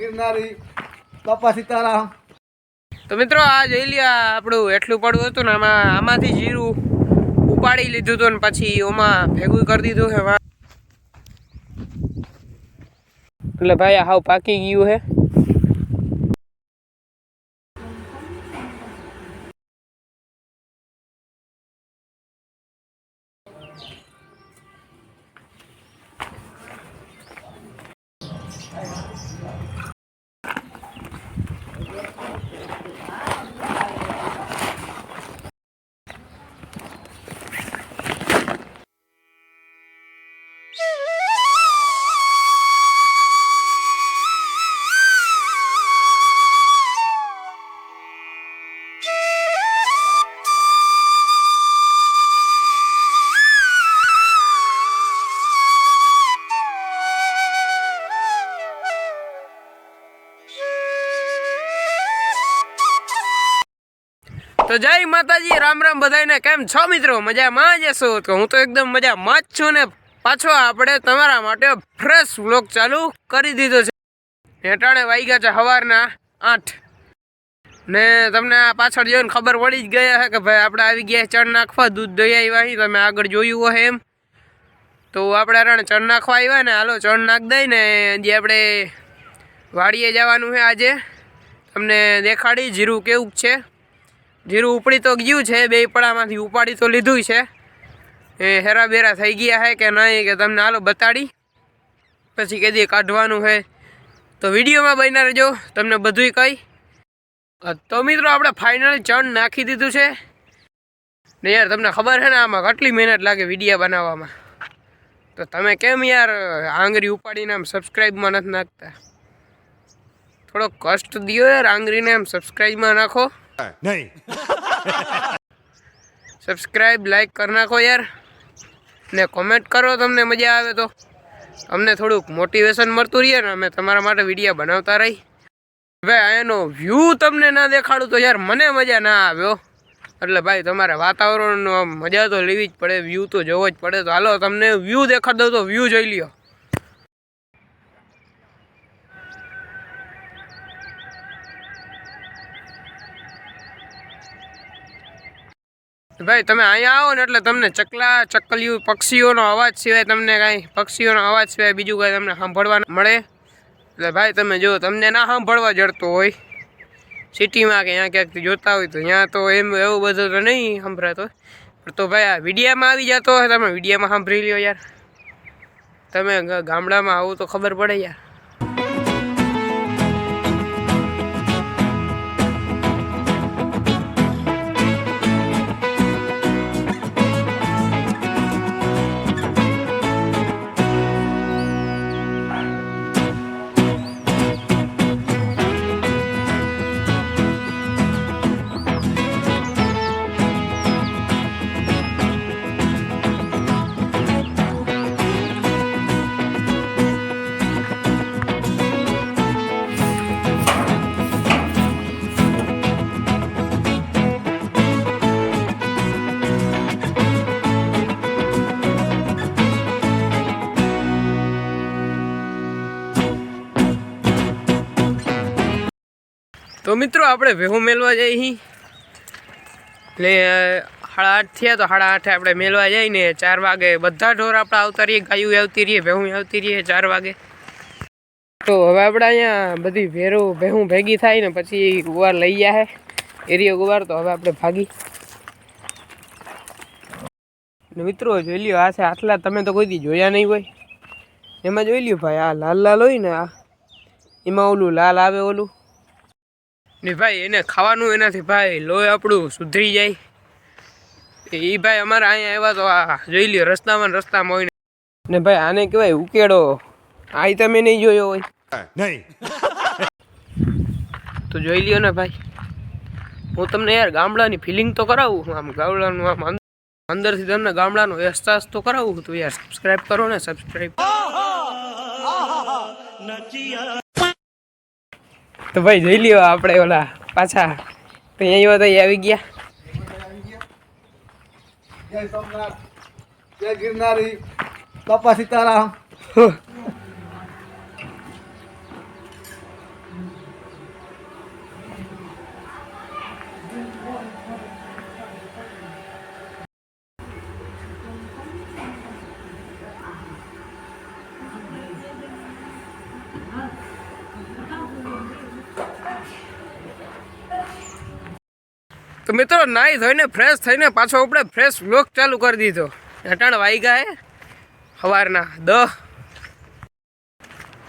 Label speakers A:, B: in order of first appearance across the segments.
A: ગિરનારી બાપા સીતારામ.
B: તો મિત્રો આ જોઈ લ્યા આપણું એટલું પડવું હતું ને આમાં આમાંથી જીરું ઉપાડી લીધું હતું ને પછી ઓમાં ભેગું કરી દીધું છે એટલે ભાઈ હાવ પાકી ગયું હે. જય માતાજી, રામ રામ બધાને કેમ છો મિત્રો? મજામાં જ છો તો હું તો એકદમ મજામાં જ છું ને પાછો આપણે તમારા માટે ફ્રેશ વ્લોગ ચાલુ કરી દીધો છે. હેટાણે વાગ્યા છે સવારના આઠ. ને તમને આ પાછળ જોઈને ખબર પડી જ ગયા છે કે ભાઈ આપણે આવી ગયા ચણ નાખવા, દૂધ દઈ આવ્યા અહીં તમે આગળ જોયું હોય એમ. તો આપણે રાણે ચણ નાખવા આવ્યા ને, હાલો ચણ નાખ દઈ ને, જે આપણે વાડીએ જવાનું છે આજે. તમને દેખાડી જીરું કેવું છે? જીરું ઉપડી તો ગયું છે બે પડામાંથી ઉપાડી તો લીધું છે. એ હેરા બેરા થઈ ગયા છે કે નહીં કે તમને હાલો બતાડી. પછી કદી કાઢવાનું છે તો વિડીયોમાં બન્યા રહેજો, તમને બધુંય કહી. તો મિત્રો આપણે ફાઇનલ ચણ નાખી દીધું છે. ને યાર તમને ખબર છે ને આમાં કેટલી મહેનત લાગે વિડીયા બનાવવામાં. તો તમે કેમ યાર આંગળી ઉપાડીને આમ સબસ્ક્રાઈબમાં નથી નાખતા? થોડો કષ્ટ દો યાર આંગળીને આમ સબસ્ક્રાઈબમાં નાખો.
C: નહીં.
B: સબસ્ક્રાઈબ લાઈક કરી નાખો યાર. ને કોમેન્ટ કરો, તમને મજા આવે તો. અમને થોડુંક મોટિવેશન મળતું રહીએ ને અમે તમારા માટે વીડિયો બનાવતા રહી. ભાઈ એનો વ્યૂ તમને ના દેખાડું તો યાર મને મજા ના આવ્યો એટલે ભાઈ, તમારે વાતાવરણનો મજા તો લેવી જ પડે વ્યૂ તો જોવો જ પડે. તો હાલો, તમને વ્યૂ દેખાડ દઉં તો વ્યૂ જોઈ લ્યો. ભાઈ, તમે અહીંયા આવો ને એટલે તમને ચકલા ચકલિયું પક્ષીઓનો અવાજ સિવાય તમને કાંઈ, પક્ષીઓનો અવાજ સિવાય બીજું કાંઈ તમને સાંભળવા મળે. એટલે ભાઈ, તમે જો, તમને ના સાંભળવા જડતો હોય. સિટીમાં કે અહીંયા ક્યાંક જોતા હોય તો ત્યાં તો એમ, એવું બધું તો નહીં સંભળાતો તો ભાઈ, આ વિડીયામાં આવી જતો હોય તમે વિડીયામાં સાંભળી લ્યો યાર. તમે ગામડામાં આવો તો ખબર પડે યાર. તો મિત્રો, આપણે વેહું મેળવા જઈએ અહીં એટલે સાડા આઠ થયા, તો સાડા આઠે આપણે મેળવા જઈને ચાર વાગે બધા ઢોર આપણે આવતા રહીએ, ગાયું આવતી રહીએ ભેહું આવતી રહીએ ચાર વાગે. તો હવે આપણે અહીંયા બધી વેરું ભેહું ભેગી થાય ને પછી ગુવાર લઈ જાય એરિયો ગુવાર તો હવે આપણે ભાગી. ને મિત્રો, જોઈ લ્યો, આ છે આટલા, તમે તો કોઈ દી જોયા નહીં હોય. એમાં જોઈ લ્યો ભાઈ, આ લાલ લાલ હોય ને આ. એમાં ઓલું લાલ આવે ઓલું. ને ભાઈ એને ખાવાનું એનાથી ભાઈ લોહી આપણું સુધરી જાય. એ ભાઈ અમારા અહીંયા આવ્યા તો આ જોઈ લ્યો રસ્તામાં રસ્તામાં હોય ને. ને ભાઈ આને કહેવાય ઉકેડો. આ તમે નહીં જોયો હોય.
C: નહીં.
B: તો જોઈ લ્યો ને ભાઈ. હું તમને યાર ગામડાની ફિલિંગ તો કરાવું આમ ગામડાનું આમ અંદરથી તમને ગામડાનો અહેસાસ તો કરાવું તો યાર સબસ્ક્રાઈબ કરો ને સબસ્ક્રાઈબ તો ભાઈ જોઈ લ્યો આપણે ઓલા પાછા. તો અહીંયા તો આવી ગયા.
A: જય સોમનાથ. જય ગિરનારી. બાપા સીતારામ.
B: તો મિત્રો નાહી ધોઈને ફ્રેશ થઈને પાછો આપણે ફ્રેશ વ્લોગ ચાલુ કરી દીધો. અટાણ વાઈ હે, સવારના દહ.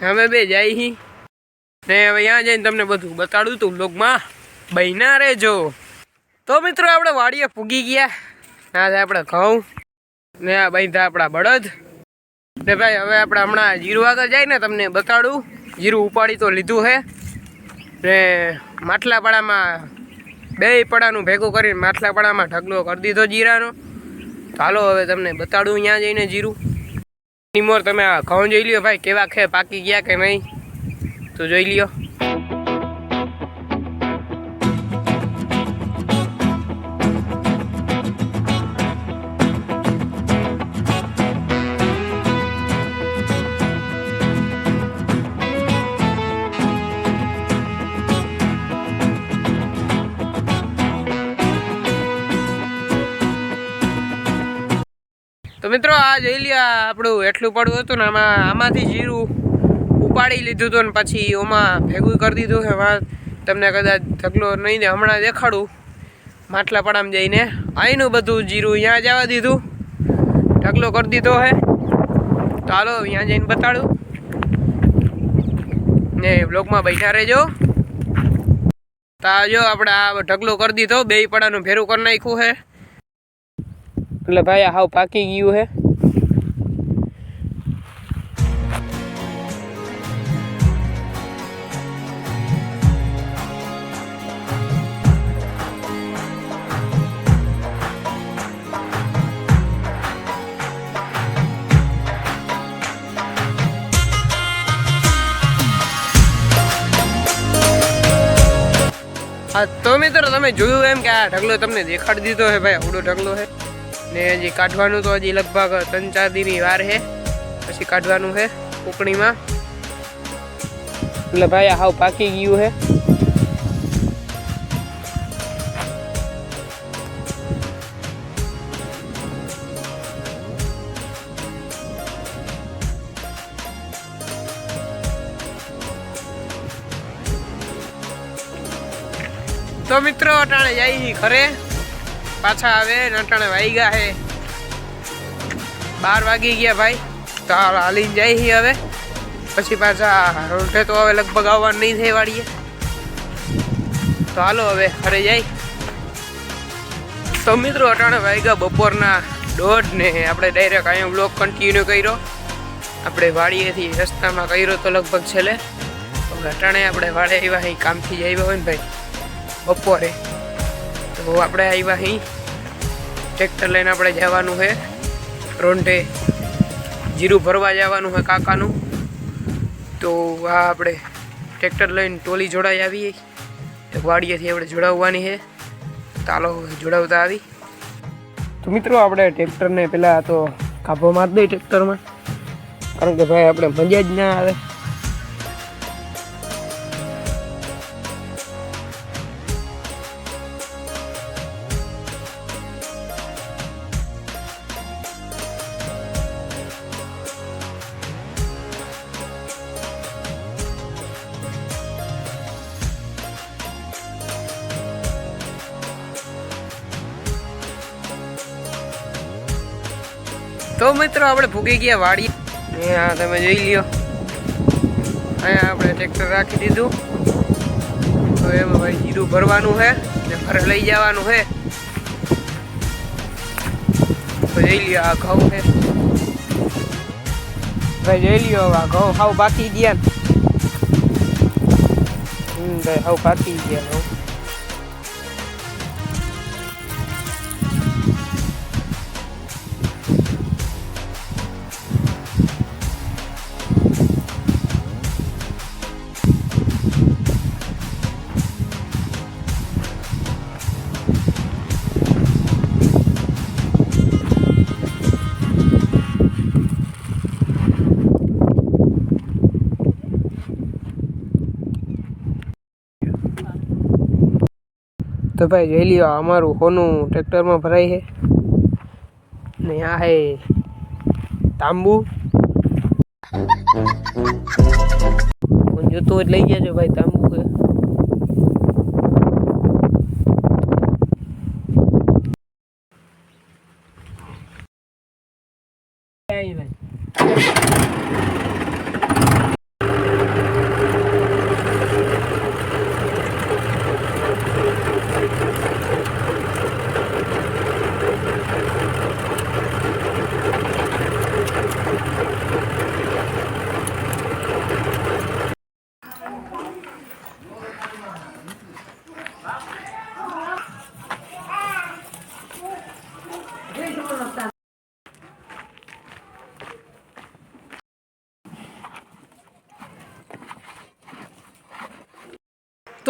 B: અમે બે જાય હી. ને હવે ત્યાં જઈને તમને બધું બતાડું તું વ્લોગમાં બહેના રહેજો. તો મિત્રો, આપણે વાડીએ પૂગી ગયા. ના થાય આપણે ઘઉં, ને આ બાંધા આપણા બળદ. ને ભાઈ, હવે આપણે હમણાં જીરું આગળ જાય ને તમને બતાડું. જીરું ઉપાડી તો લીધું છે ને માટલાપાડામાં બે પડાનું ભેગું કરીને માથલા પડામાં ઢગલો કરી દીધો જીરાનો. ચાલો હવે તમને બતાડું અહીંયા જઈને જીરું. નિમોર તમે આ ઘઉં જોઈ લ્યો ભાઈ, કેવા ખે, પાકી ગયા કે નહીં? તો જોઈ લ્યો. મિત્રો, આ જોઈ લ્યા આપણું એટલું પડવું હતું ને, આમાં, આમાંથી જીરું ઉપાડી લીધું હતું ને પછી ઓમાં ભેગું કરી દીધું છે. એમાં તમને કદાચ ઢગલો નહીં દે હમણાં દેખાડું. માટલા પડામાં જઈને અહીંનું બધું જીરું અહીંયા જવા દીધું. ઢગલો કરી દીધો હે તો હાલો, અહીંયા જઈને બતાડું. ને બ્લોગમાં બેઠા રહેજો. તો જો આપણે આ ઢગલો કરી દીધો બે પડાનું ભેરું કરી નાખ્યું છે. એટલે ભાઈ આ હાવ પાકી ગયું છે તો મિત્રો તમે જોયું એમ કે આ ઢગલો તમને દેખાડી દીધો છે ભાઈ આવડો ઢગલો છે ને હજી કાઢવાનું તો હજી લગભગ ત્રણ ચાર દીની વાર છે પછી કાઢવાનું છે કુકણીમાં એટલે ભાઈ હાવ પાકી ગયું છે તો મિત્રો, અટાણે જાય ખરે પાછા આવે ને અટાણે વાઈ ગયા હે. બાર વાગી ગયા ભાઈ. તો હાલ હાલીને જાય હી હવે. પછી પાછા રોટે તો હવે લગભગ આવવા નહીં થાય વાળીએ તો હાલો હવે ઘરે જાય. તો મિત્રો અટાણે વાગ્યા બપોરના દોઢ ને આપણે ડાયરેક્ટ અહીંયા બ્લોક કન્ટિન્યુ કર્યો. આપણે વાડીએથી રસ્તામાં કર્યો તો લગભગ છેલ્લે. અટાણે આપણે વાડે આવ્યા અહીં કામથી જ આવ્યા હોય ને ભાઈ. બપોરે. તો આપણે આવ્યા અહીં ટ્રેક્ટર લઈને આપણે જવાનું છે રોંઢે જીરું ભરવા જવાનું છે કાકાનું. તો આ આપણે ટ્રેક્ટર લઈને ટોલી જોડાઈ આવીએ. તો વાડીએથી આપણે જોડાવવાની છે તાલો જોડાવતા આવી. તો મિત્રો આપણે ટ્રેક્ટરને પહેલાં તો કાભો મારી દઈએ ટ્રેક્ટરમાં. કારણ કે ભાઈ આપણે મજા જ ના આવે. તો મિત્રો આપણે ભૂગી ગયા વાડી અહીંયા તમે જોઈ લ્યો. અહીંયા આપણે ટ્રેક્ટર રાખી દીધું. તો એમાં ભાઈ જીરું ભરવાનું છે ને ઘરે લઈ જવાનું છે. તો જોઈ લ્યો આ ઘઉં છે. ભાઈ જોઈ લ્યો આ ઘઉં હાવ બાકી ગયા હમ, ભાઈ હાવ બાકી ગયા તો ભાઈ જોઈ લ્યો અમારું હોનું ટ્રેક્ટરમાં ભરાય છે. ને આ હે તાંબુ. જોતું હોય લઈ જજો ભાઈ તાંબુ છે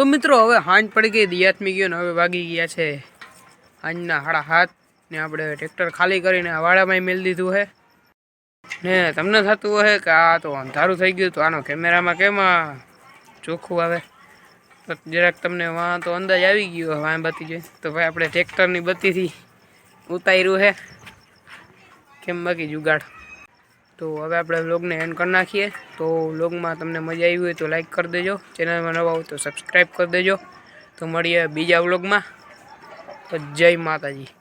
B: તો મિત્રો, હવે હાંજ પડી ગઈ દિયાત્મી ગયો ને હવે વાગી ગયા છે. હાંજના હાડા હાથ ને આપણે ટ્રેક્ટર ખાલી કરીને વાડામાં મેળ દીધું છે ને તમને થતું હોય કે આ તો અંધારું થઈ ગયું, તો આનો કેમેરામાં કેમ ચોખ્ખું આવે? તો જરાક તમને વાં તો અંદાજ આવી ગયો વાં બતી જોઈ તો ભાઈ આપણે ટ્રેક્ટરની બત્તીથી ઉતાર્યું છે કેમ બાકી જુગાડ? તો હવે આપણે વ્લોગને એન્ડ કરી નાખીએ. તો વ્લોગમાં તમને મજા આવી હોય તો લાઇક કરી દેજો. ચેનલમાં નવા હોય તો સબસ્ક્રાઈબ કરી દેજો. તો મળીએ બીજા વ્લોગમાં તો જય માતાજી.